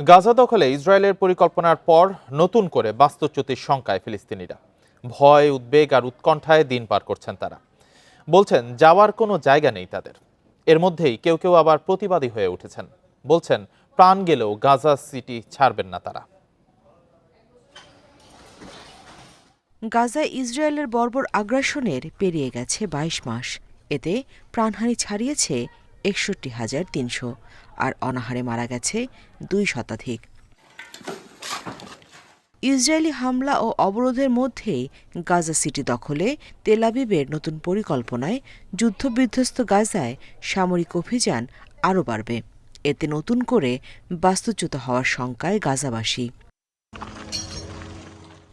গাজা দখলে ইসরায়েলের পরিকল্পনার পর নতুন করে বাস্তুচ্যুতির শঙ্কায় ফিলিস্তিনিরা। ভয়, উদ্বেগ আর উৎকণ্ঠায় দিন পার করছেন তারা। বলছেন, যাওয়ার কোনো জায়গা নেই তাদের। এর মধ্যেই কেউ কেউ আবার প্রতিবাদী হয়ে উঠেছেন। বলছেন, প্রাণ গেলেও গাজা সিটি ছাড়বেন না তারা। গাজা ইসরায়েলের বর্বর আগ্রাসনের পেরিয়ে গেছে ২২ মাস। এতে প্রাণহানি ছাড়িয়েছে একষট্টি হাজার তিনশো আর অনাহারে মারা গেছে দুই শতাধিক। ইসরায়েলি হামলা ও অবরোধের মধ্যেই গাজা সিটি দখলে তেলাবিবের নতুন পরিকল্পনায় যুদ্ধবিধ্বস্ত গাজায় সামরিক অভিযান আরও বাড়বে। এতে নতুন করে বাস্তুচ্যুত হওয়ার শঙ্কায় গাজাবাসী।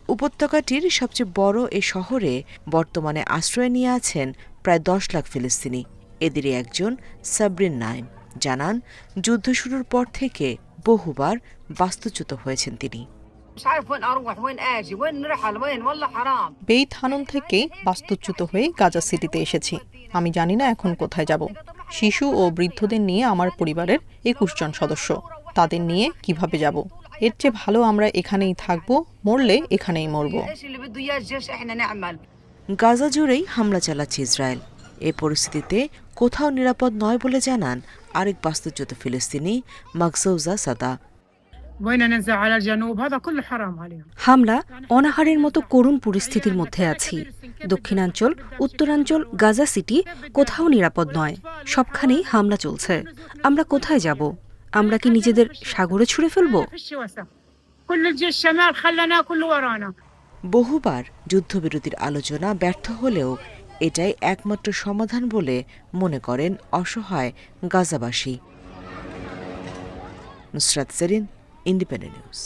উপত্যকাটির সবচেয়ে বড় এ শহরে বর্তমানে আশ্রয় নিয়ে আছেন প্রায় দশ লাখ ফিলিস্তিনি। এদেরই একজন সাবরিন নাইম। জানান যুদ্ধ শুরুর পর থেকে বহুবার বাস্তুচ্যুত হয়েছেন তিনি। বেইত হানুন থেকে বাস্তুচ্যুত হয়ে গাজা সিটিতে এসেছি। আমি জানি না এখন কোথায় যাব। শিশু ও বৃদ্ধদের নিয়ে আমার পরিবারের একুশ জন সদস্য। তাদের নিয়ে কীভাবে যাব? এর চেয়ে ভালো আমরা এখানেই থাকব মরলে এখানেই মরব। গাজা জুড়েই হামলা চালাচ্ছে ইসরায়েল। এ পরিস্থিতিতে কোথাও নিরাপদ নয় বলে জানান আরেক বাস্তুচ্যুত ফিলিস্তিনি মাকসৌজা সাদা। হামলা অনাহারের মতো করুণ পরিস্থিতির মধ্যে আছি। দক্ষিণাঞ্চল, উত্তরাঞ্চল, গাজা সিটি কোথাও নিরাপদ নয়। সবখানেই হামলা চলছে। আমরা কোথায় যাব? আমরা কি নিজেদের সাগরে ছুঁড়ে ফেলব? বহুবার যুদ্ধবিরতির আলোচনা ব্যর্থ হলেও এটাই একমাত্র সমাধান বলে মনে করেন অসহায় গাজাবাসী। Nusrat Serin Independent News